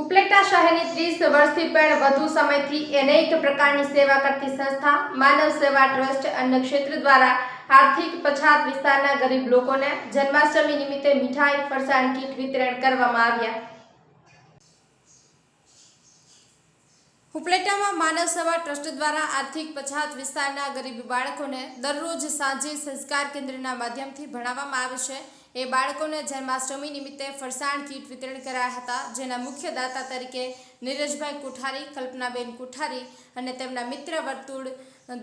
ઉપલેટા શહેરની ત્રીસ વર્ષથી પણ વધુ સમયથી અનેક પ્રકારની સેવા કરતી સંસ્થા, માનવ સેવા ટ્રસ્ટ અન્ન ક્ષેત્ર દ્વારા આર્થિક પછાત વિસ્તારના ગરીબ લોકોને જન્માષ્ટમી નિમિત્તે મીઠાઈ, ફરસાણ કીટ વિતરણ કરવામાં આવ્યા. ઉપલેટામાં માનવ સેવા ટ્રસ્ટ દ્વારા આર્થિક પછાત વિસ્તારના ગરીબ બાળકોને દરરોજ સાંજે સંસ્કાર કેન્દ્રના માધ્યમથી ભણાવવામાં આવે છે. એ બાળકોને જન્માષ્ટમી નિમિત્તે ફરસાણ કીટ વિતરણ કરાયા હતા, જેના મુખ્ય દાતા તરીકે નીરજભાઈ કુઠારી, કલ્પનાબેન કુઠારી અને તેમના મિત્ર વર્તુળ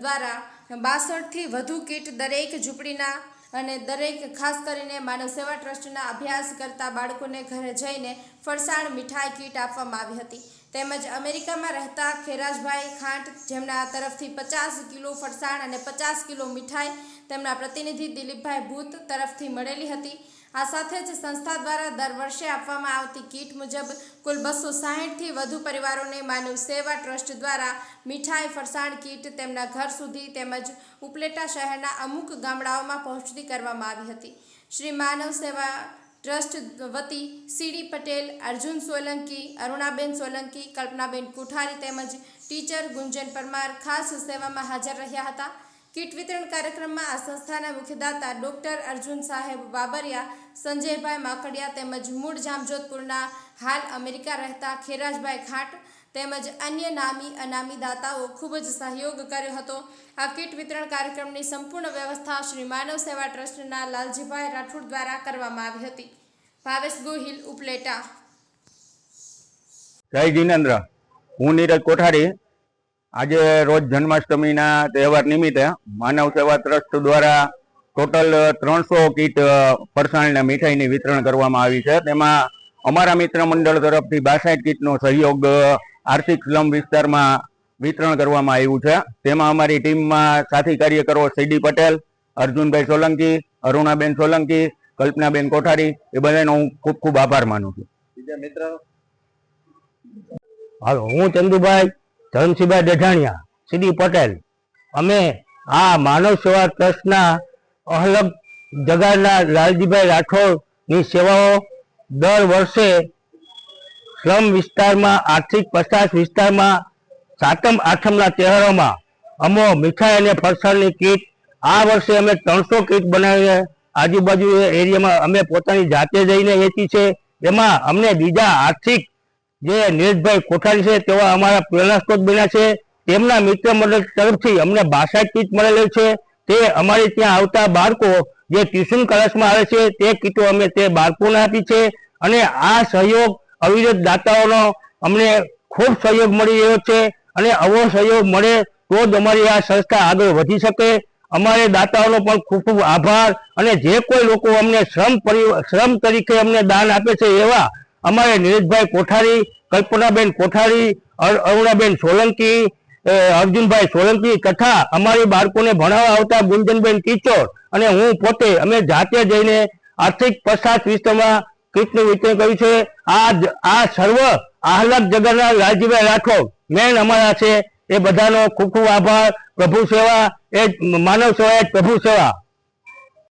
દ્વારા બાસઠથી વધુ કીટ દરેક ઝૂંપડીના અને દરેક ખાસ કરીને માનવ સેવા ટ્રસ્ટના અભ્યાસ કરતા બાળકોને ઘરે જઈને ફરસાણ મીઠાઈ કીટ આપવામાં આવી હતી. તેમજ અમેરિકામાં રહેતા ખેરાજભાઈ ખાંટ જેમના તરફથી પચાસ કિલો ફરસાણ અને પચાસ કિલો મીઠાઈ તેમના પ્રતિનિધિ દિલીપભાઈ ભૂત તરફથી મળેલી હતી. આ સાથે જ સંસ્થા દ્વારા દર વર્ષે આપવામાં આવતી કીટ મુજબ કુલ બસો સાહીઠથી વધુ પરિવારોને માનવ સેવા ટ્રસ્ટ દ્વારા મીઠાઈ ફરસાણ કીટ તેમના ઘર સુધી તેમજ ઉપલેટા શહેરના અમુક ગામડાઓમાં પહોંચતી કરવામાં આવી હતી. શ્રી માનવ સેવા ટ્રસ્ટ વતી સીડી પટેલ, અર્જુન સોલંકી, અરુણાબેન સોલંકી, કલ્પનાબેન કુઠારી તેમજ ટીચર ગુંજન પરમાર ખાસ સેવામાં હાજર રહ્યા હતા. કીટ વિતરણ કાર્યક્રમમાં આ સંસ્થાના મુખ્યદાતા ડોક્ટર અર્જુન સાહેબ બાબરિયા સંજયભાઈ માકડિયા તેમજ મૂળ જામજોધપુરના હાલ અમેરિકા રહેતા ખેરાજભાઈ ખાટ તેમજ અન્ય નામી અનામી દાતાઓ ખૂબ જ સહયોગ કર્યો હતો. આ કીટ વિતરણ કાર્યક્રમની સંપૂર્ણ વ્યવસ્થા શ્રી માનવ સેવા ટ્રસ્ટના લાલજીભાઈ રાઠોડ દ્વારા કરવામાં આવી હતી. ભાવેશ ગોહિલ ઉપલેટા. જય જીનેન્દ્ર. હું નીરજ કોઠારી આજે રોજ જન્માષ્ટમીના તહેવાર નિમિત્તે માનવ સેવા ટ્રસ્ટ દ્વારા ટોટલ ત્રણસો કીટ ફરસાણના મીઠાઈની વિતરણ કરવામાં આવી છે. તેમાં અમારા મિત્ર મંડળ તરફથી બાસઠ કીટનો સહયોગ આર્થિક સ્લમ વિસ્તારમાં વિતરણ કરવામાં આવ્યું છે. તેમાં અમારી ટીમમાં સાથી કાર્યકરો સીડી પટેલ, અર્જુનભાઈ સોલંકી, અરુણાબેન સોલંકી, કલ્પનાબેન કોઠારી, એ બધાનો હું ખૂબ ખૂબ આભાર માનું છું. બીજા મિત્ર? હાલો, હું ચંદુભાઈ ધનસિંહભાઈ ડઢાણિયા સીડી પટેલ. અમે આ માનવ સેવા ટ્રસ્ટના અલગ જગાના લાલજીભાઈ રાઠોડની સેવાઓ દર વર્ષે સ્લમ વિસ્તારમાં, આર્થિક પચાસ વિસ્તારમાં, સાતમ, આઠમના તહેવારોમાં અમો મીઠાઈ અને ફરસાણની કીટ. આ વર્ષે અમે ત્રણસો કીટ બનાવીને આજુબાજુ એરિયામાં અમે પોતાની જાતે જઈને વેચી છે. એમાં અમને બીજા આર્થિક જે નીરજભાઈ કોઠારી છે તેવા અમારા પ્રેરણા સ્ત્રોત બન્યા છે. તેમના મિત્ર મંડળ તરફથી અમને ભાષા કીટ મળેલી છે. તે અમારે ત્યાં આવતા બાળકો જે ટ્યુશન ક્લાસમાં આવે છે, તે કીટો અમે તે બાળકોને આપી છે. અને આ સહયોગ અવિરત દાતાઓનો અમને ખૂબ સહયોગ મળી રહ્યો છે. અને આવો સહયોગ મળે તો જ અમારી આ સંસ્થા આગળ વધી શકે. અમારે દાતાઓનો પણ ખૂબ ખૂબ આભાર. અને જે કોઈ લોકો અમને શ્રમ પરિ- શ્રમ તરીકે અમને દાન આપે છે એવા અમારે નીરજભાઈ કોઠારી, કલ્પનાબેન કોઠારી, અર- અરુણાબેન સોલંકી અર્જુનભાઈ સોલંકી તથા અમારી બાળકોને ભણાવવા આવતા ગુંજનબેન ટીચર અને હું પોતે, અમે જાતે જઈને આર્થિક પછાત વિસ્તારમાં કીટનું વિતરણ કર્યું છે. આ આ સર્વ આહલાદ જગરના લાલજીભાઈ રાઠોડ મેન અમારા છે. એ બધાનો ખૂબ ખૂબ આભાર. પ્રભુ સેવા એ માનવ સેવા એ પ્રભુ સેવા.